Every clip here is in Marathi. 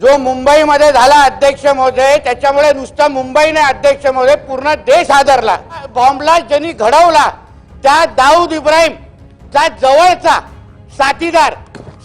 जो मुंबईमध्ये झाला अध्यक्ष महोदय त्याच्यामुळे नुसता मुंबई नाही अध्यक्ष महोदय पूर्ण देश हादरला बॉम्बला ज्यांनी घडवला त्या दाऊद इब्राहिम चा जवळचा साथीदार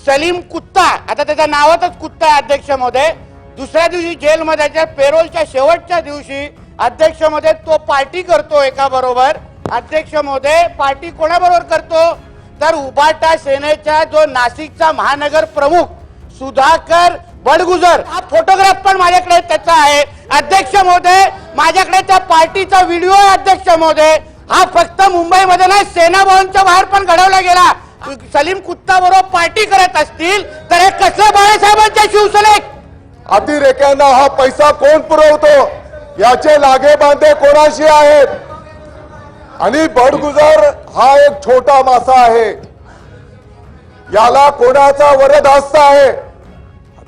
सलीम कुत्ता आता त्याच्या नावातच कुत्ता आहे अध्यक्ष महोदय दुसऱ्या दिवशी जेलमध्ये त्याच्या पेरोलच्या शेवटच्या दिवशी अध्यक्ष महोदय तो पार्टी करतो एका बरोबर. अध्यक्ष महोदय पार्टी कोणाबरोबर करतो? तर उबाटा सेनेचा जो नाशिकचा महानगर प्रमुख सुधाकर बडगुजर हा फोटोग्राफ पण माझ्याकडे त्याचा आहे. अध्यक्ष महोदय माझ्याकडे त्या पार्टीचा व्हिडिओ आहे अध्यक्ष महोदय. हा फक्त मुंबईमध्ये नाही सेना भवनच्या बाहेर पण घडवला गेला. सलीम कुत्ता बरोबर पार्टी करत असतील तर हे कसं बाळासाहेबांच्या शिवसेनेत? अतिरेक्यांना हा पैसा कोण पुरवतो? याचे लागे बांधे कोणाशी आहेत? आणि बडगुजर हा एक छोटा मासा आहे. याला कोणाचा वरद हस्त आहे?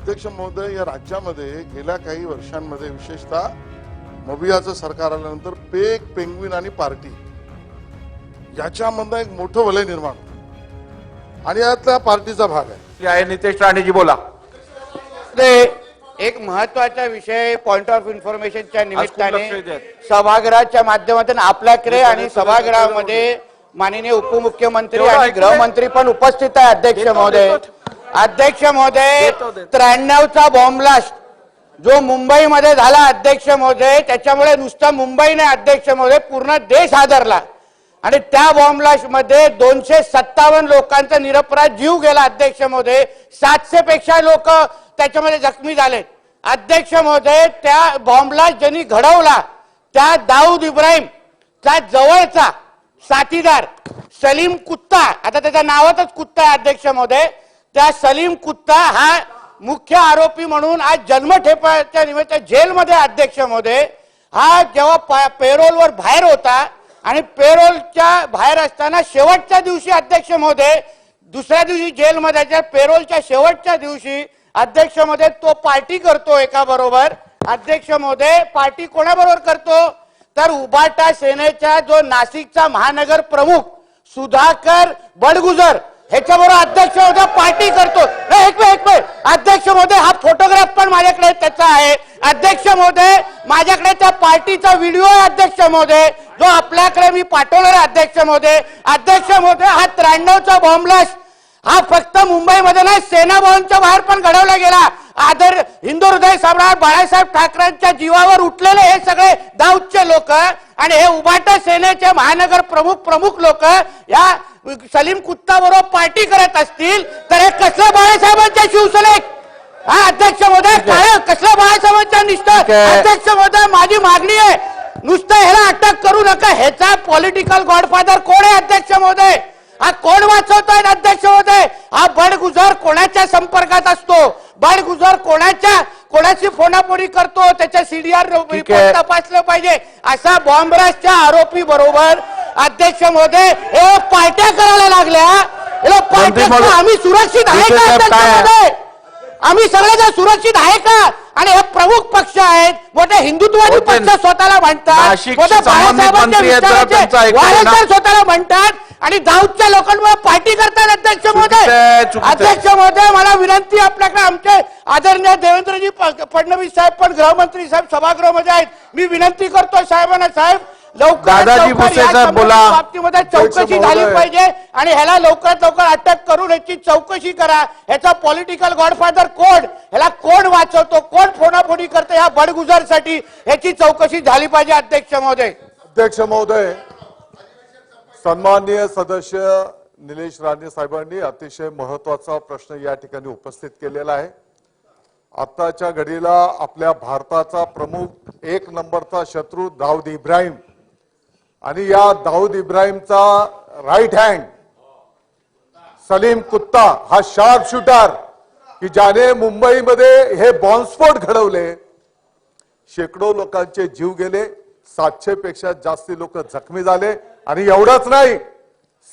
अध्यक्ष महोदय या राज्यामध्ये गेल्या काही वर्षांमध्ये विशेषतः मबियाचं सरकार आल्यानंतर पेक पेंग्विन आणि पार्टी याच्यामधनं एक मोठं वलय निर्माण होतं. आणि यातल्या पार्टीचा भाग आहे नितेश राणेजी बोला ते एक महत्त्वाचा विषय पॉइंट ऑफ इन्फॉर्मेशनच्या निमित्ताने. सभागृहाच्या माध्यमातून आपल्याकडे आणि सभागृहामध्ये माननीय उपमुख्यमंत्री आणि गृहमंत्री पण उपस्थित आहे अध्यक्ष महोदय. अध्यक्ष महोदय. त्र्याण्णवचा बॉम्ब ब्लास्ट जो मुंबईमध्ये झाला अध्यक्ष महोदय त्याच्यामुळे नुसतं मुंबई नाही अध्यक्ष महोदय पूर्ण देश हादरला आणि त्या बॉम्ब ब्लास्टमध्ये दोनशे सत्तावन्न लोकांचा निरपराध जीव गेला अध्यक्ष महोदय. सातशे पेक्षा लोक त्याच्यामध्ये जखमी झाले. अध्यक्ष महोदय त्या बॉम्बला ज्यांनी घडवला त्या दाऊद इब्राहिम चा जवळचा साथीदार सलीम कुत्ता आता त्याच्या नावातच कुत्ता आहे अध्यक्ष महोदय. त्या सलीम कुत्ता हा मुख्य आरोपी म्हणून आज जन्मठेपाच्या निमित्त जेलमध्ये अध्यक्षमध्ये हा जेव्हा पेरोलवर बाहेर होता आणि पेरोलच्या बाहेर असताना शेवटच्या दिवशी अध्यक्ष मोदे दुसऱ्या दिवशी जेलमध्ये पेरोलच्या शेवटच्या दिवशी अध्यक्ष महोदय तो पार्टी करतो एका बरोबर. अध्यक्ष मोदे पार्टी कोणाबरोबर करतो? तर उबाटा सेनेचा जो नाशिकचा महानगर प्रमुख सुधाकर बडगुजर. ह्याच्याबरोबर अध्यक्ष महोदय पार्टी करतो. नाही, एक वेळ एक वेळ अध्यक्ष महोदय हा फोटोग्राफ पण माझ्याकडे त्याचा आहे. अध्यक्ष महोदय माझ्याकडे त्या पार्टीचा व्हिडिओ आहे अध्यक्ष महोदय. जो आपल्याकडे मी पाठवणार आहे अध्यक्ष महोदय. अध्यक्ष महोदय हा त्र्याण्णवचा बॉम्ब्लास्ट हा फक्त मुंबईमध्ये नाही सेना भवनच्या बाहेर पण घडवला गेला. आदर हिंदू हृदय सम्राट बाळासाहेब ठाकरेंच्या जीवावर उठलेले हे सगळे दाऊदचे लोक आणि हे उबाटा सेनेचे महानगर प्रमुख प्रमुख लोक या सलीम कुत्ता बरोबर पार्टी करत असतील तर हे कसलं बाळासाहेबांच्या शिवसेनेत? हा अध्यक्ष महोदय काय कसलं बाळासाहेबांच्या निष्ठा. अध्यक्ष महोदय माझी मागणी आहे. नुसतं ह्याला अटक करू नका. ह्याचा पॉलिटिकल गॉडफादर कोण आहे अध्यक्ष महोदय? हा कोण वाचवतोय अध्यक्ष महोदय? हा बडगुजर कोणाच्या संपर्कात असतो? बडगुजर कोणाच्या कोणाची फोनाफोनी करतो? त्याच्या सीडीआर. तपासलं पाहिजे. असा बॉम्बराजच्या आरोपी बरोबर अध्यक्ष महोदय हे पार्ट्या करायला लागल्या. हे पार्ट्या. आम्ही सुरक्षित आहे का साहेब, अध्यक्ष काय आहे? महोदय? आम्ही सगळेजण सुरक्षित आहे का? आणि हे प्रमुख पक्ष आहेत. मोठे हिंदुत्ववादी. पक्ष स्वतःला म्हणतात. मोठे बाळासाहेबांच्या स्वतःला म्हणतात. आणि दाऊदच्या लोकांमुळे पार्टी करतात अध्यक्ष महोदय. आहे. अध्यक्ष महोदय मला विनंती आपल्याकडे. आमचे आदरणीय देवेंद्रजी फडणवीस साहेब पण गृहमंत्री साहेब सभागृहामध्ये आहेत. मी विनंती करतो साहेबांना साहेब दादाजी भुसे साहेब बोला. बाबतीमध्ये चौकशी झाली. पाहिजे आणि ह्याला लवकरात लवकर अटक करून ह्याची चौकशी करा. ह्याचा पॉलिटिकल गॉडफादर कोण? ह्याला कोण वाचवतो? कोण फोनाफोनी करतो ह्या बडगुजरसाठी? ह्याची चौकशी झाली पाहिजे अध्यक्ष महोदय. अध्यक्ष महोदय सन्माननीय सदस्य निलेश राणे साहेबांनी अतिशय महत्त्वाचा प्रश्न या ठिकाणी उपस्थित केलेला आहे. आत्ताच्या घडीला आपल्या भारताचा प्रमुख एक नंबरचा शत्रू दाऊद इब्राहिम आणि या दाऊद इब्राहिमचा राईट हँड सलीम कुत्ता हा शार्प शूटर की ज्याने मुंबईमध्ये हे बॉम्बस्फोट घडवले शेकडो लोकांचे जीव गेले सातशे पेक्षा जास्ती लोक जखमी झाले आणि एवढंच नाही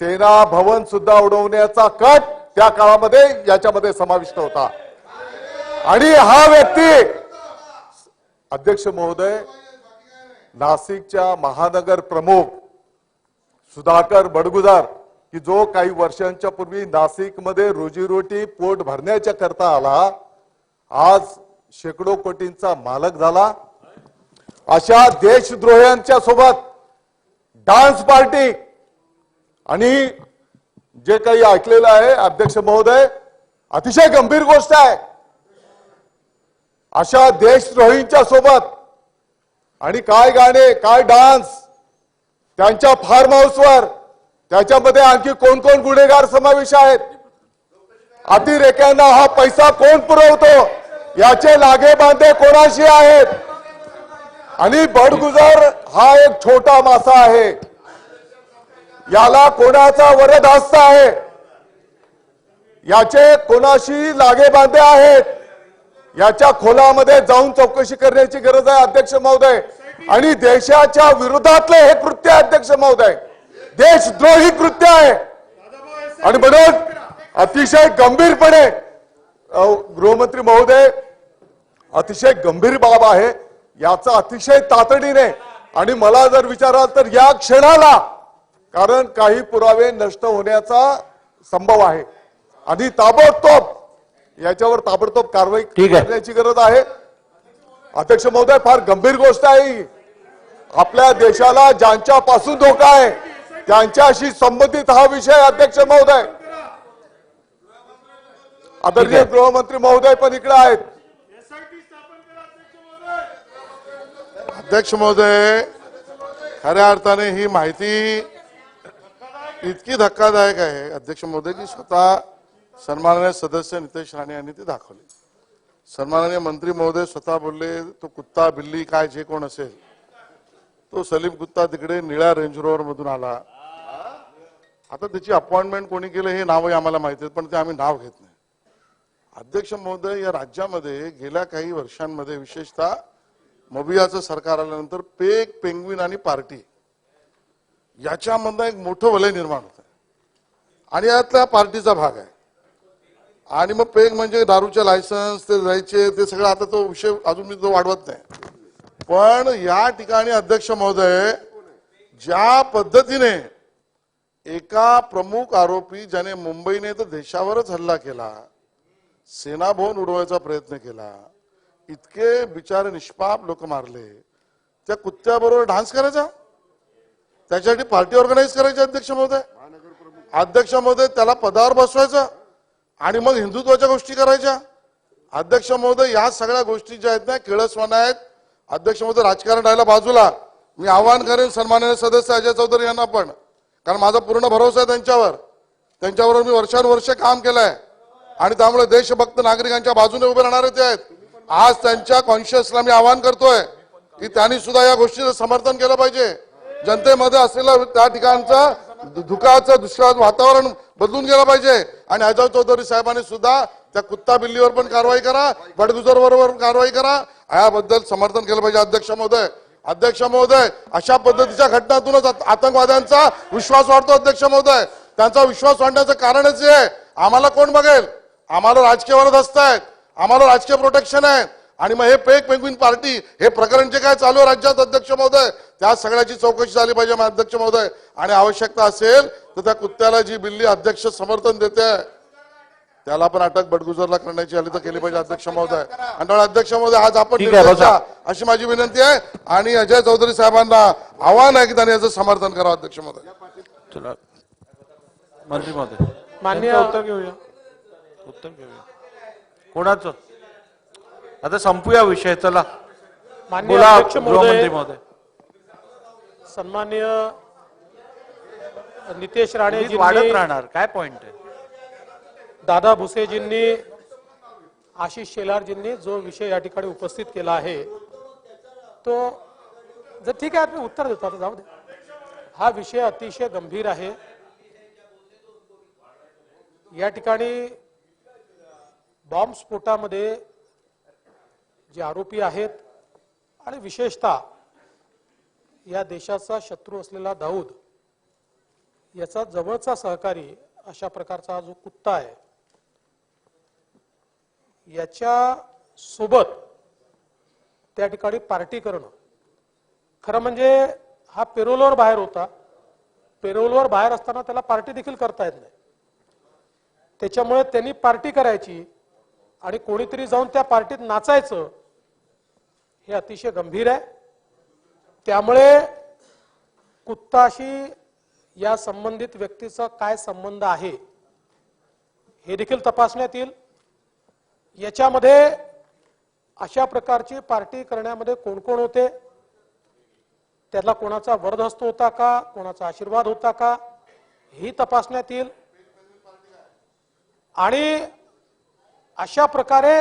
सेना भवन सुद्धा उडवण्याचा कट त्या काळामध्ये याच्यामध्ये समाविष्ट होता. आणि हा व्यक्ती अध्यक्ष महोदय नाशिकच्या महानगर प्रमुख सुधाकर बडगुजार की जो काही वर्षांच्या पूर्वी नाशिकमध्ये रोजीरोटी पोट भरण्याच्या करता आला आज शेकडो कोटींचा मालक झाला. अशा देशद्रोह्यांच्या सोबत डान्स पार्टी आणि जे काही ऐकलेलं आहे अध्यक्ष महोदय अतिशय गंभीर गोष्ट आहे. अशा देशद्रोहींच्या सोबत आणि काय गाणे काय डान्स त्यांच्या फार्म हाऊसवर त्याच्यामध्ये आणखी कोण कोण गुन्हेगार समावेश आहेत? अतिरेक्यांना हा पैसा कोण पुरवतो? याचे लागे बांधे कोणाशी आहेत? आणि बडगुजर हा एक छोटा मासा आहे. याला कोणाचा वरदहस्त आहे? याचे कोणाशी लागे बांधे आहेत? याच्या खोलामध्ये जाऊन चौकशी करण्याची गरज आहे अध्यक्ष महोदय. आणि देशाच्या विरोधातलं हे कृत्य आहे अध्यक्ष महोदय. देशद्रोही कृत्य आहे. आणि म्हणून अतिशय गंभीरपणे गृहमंत्री महोदय अतिशय गंभीर बाब आहे. याचा अतिशय तातडीने आणि मला जर विचाराल तर या क्षणाला कारण काही पुरावे नष्ट होण्याचा संभव आहे. आणि ताबडतोब याच्यावर ताबडतोब कारवाई. करण्याची गरज आहे. अध्यक्ष महोदय फार गंभीर गोष्ट आहे ही. आपल्या देशाला ज्यांच्या पासून धोका आहे त्यांच्याशी संबंधित हा विषय आहे, अध्यक्ष महोदय. आदरणीय गृहमंत्री महोदय पण इकडे आहेत. अध्यक्ष महोदय खऱ्या अर्थाने ही माहिती इतकी धक्कादायक आहे. अध्यक्ष महोदय की स्वतः सन्माननीय सदस्य नितेश राणे यांनी ते दाखवले. सन्माननीय मंत्री महोदय स्वतः बोलले तो कुत्ता बिल्ली काय जे कोण असेल तो सलीम कुत्ता तिकडे निळ्या रेंज रोवर मधून आला. आता त्याची अपॉइंटमेंट कोणी केलं हे नावही आम्हाला माहिती आहे पण ते आम्ही नाव घेत नाही. अध्यक्ष महोदय या राज्यामध्ये गेल्या काही वर्षांमध्ये विशेषतः मबियाचं सरकार आल्यानंतर पेक पेंग्विन आणि पार्टी याच्यामधनं एक मोठं वलय निर्माण होत. आहे आणि यातल्या पार्टीचा भाग आहे. आणि मग पेग म्हणजे दारूचे लायसन्स ते जायचे ते सगळं आता तो विषय अजून मी तो वाढवत नाही. पण या ठिकाणी अध्यक्ष महोदय ज्या पद्धतीने एका प्रमुख आरोपी ज्याने मुंबईने तर देशावरच हल्ला केला सेनाभवन उडवायचा प्रयत्न केला इतके बिचारे निष्पाप लोक मारले त्या कुत्त्याबरोबर डान्स करायचा? त्याच्यासाठी पार्टी ऑर्गनाईज करायची अध्यक्ष महोदय? अध्यक्ष महोदय त्याला पदावर बसवायचं? आणि मग हिंदुत्वाच्या गोष्टी करायच्या. अध्यक्ष महोदय या सगळ्या गोष्टी ज्या आहेत ना केळस्वाना आहेत अध्यक्ष महोदय राजकारण राहिला बाजूला. मी आवाहन करेन सन्माननीय सदस्य अजय चौधरी यांना पण. कारण माझा पूर्ण भरोसा आहे त्यांच्यावर. त्यांच्याबरोबर मी वर्षानुवर्ष काम केलंय. आणि त्यामुळे देशभक्त नागरिकांच्या बाजूने उभे राहणारे ते आहेत. आज त्यांच्या कॉन्शियसला मी आवाहन करतोय की त्यांनी सुद्धा या गोष्टीचं समर्थन केलं पाहिजे. जनतेमध्ये असलेला त्या ठिकाणचं धुकाचं दुष्काळ वातावरण बदलून गेलं पाहिजे. आणि अजय चौधरी साहेबांनी सुद्धा त्या कुत्ता बिल्लीवर पण कारवाई करा बडगुजर बरोबर कारवाई करा. याबद्दल समर्थन केलं पाहिजे अध्यक्ष महोदय. अध्यक्ष महोदय अशा पद्धतीच्या घटनातूनच आतंकवाद्यांचा विश्वास वाढतो अध्यक्ष महोदय. त्यांचा विश्वास वाढण्याचं कारणच आहे. आम्हाला कोण बघेल? आम्हाला राजकीय वरद आहेत. आम्हाला राजकीय प्रोटेक्शन आहे आणि मग हे पेक पेंग्विन पार्टी हे प्रकरण जे काय चालू आहे राज्यात अध्यक्ष महोदय त्या सगळ्याची चौकशी झाली पाहिजे मग अध्यक्ष महोदय. आणि आवश्यकता असेल तर त्या कुत्त्याला जी बिल्ली अध्यक्ष समर्थन देते त्याला पण अटक बडगुजरला करण्याची आली तर केली पाहिजे अध्यक्ष महोदय. आणि अध्यक्ष महोदय आज आपण अशी माझी विनंती आहे. आणि अजय चौधरी साहेबांना आव्हान आहे की त्यांनी याचं समर्थन करावं अध्यक्ष महोदय. चला. मंत्री महोदय. माननीय- त्यांचं उत्तर घेऊया. उत्तर घेऊया. कोणाचं? आता संपूया विषय चला. महोदय. सन्माननीय नितेश राणेजींनी वाढत राहणार काय पॉइंट आहे? दादा भुसेजींनी आशिष शेलारजींनी जो विषय या ठिकाणी उपस्थित केला आहे तो जर ठीक आहे मी उत्तर देतो आता जाऊ दे. हा विषय अतिशय गंभीर आहे. या ठिकाणी बॉम्ब स्फोटामध्ये जे आरोपी आहेत आणि विशेषतः या देशाचा शत्रू असलेला दाऊद याचा जवळचा सहकारी अशा प्रकारचा जो कुत्ता आहे याच्या सोबत त्या ठिकाणी पार्टी करणं. खरं म्हणजे हा पेरोलवर बाहेर होता. पेरोलवर बाहेर असताना त्याला पार्टी देखील करता येत नाही. त्याच्यामुळे त्यांनी पार्टी करायची आणि कोणीतरी जाऊन त्या पार्टीत नाचायचं हे अतिशय गंभीर आहे. त्यामुळे कुत्ताशी या संबंधित व्यक्तीचा काय संबंध आहे हे देखील तपासण्यात येईल. याच्यामध्ये अशा प्रकारची पार्टी करण्यामध्ये कोण कोण होते? त्यातला कोणाचा वरदहस्त होता का? कोणाचा आशीर्वाद होता का? ही तपासण्यात येईल. आणि अशा प्रकारे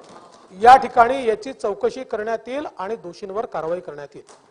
या ठिकाणी याची चौकशी करण्यात येईल आणि दोषींवर कारवाई करण्यात येईल.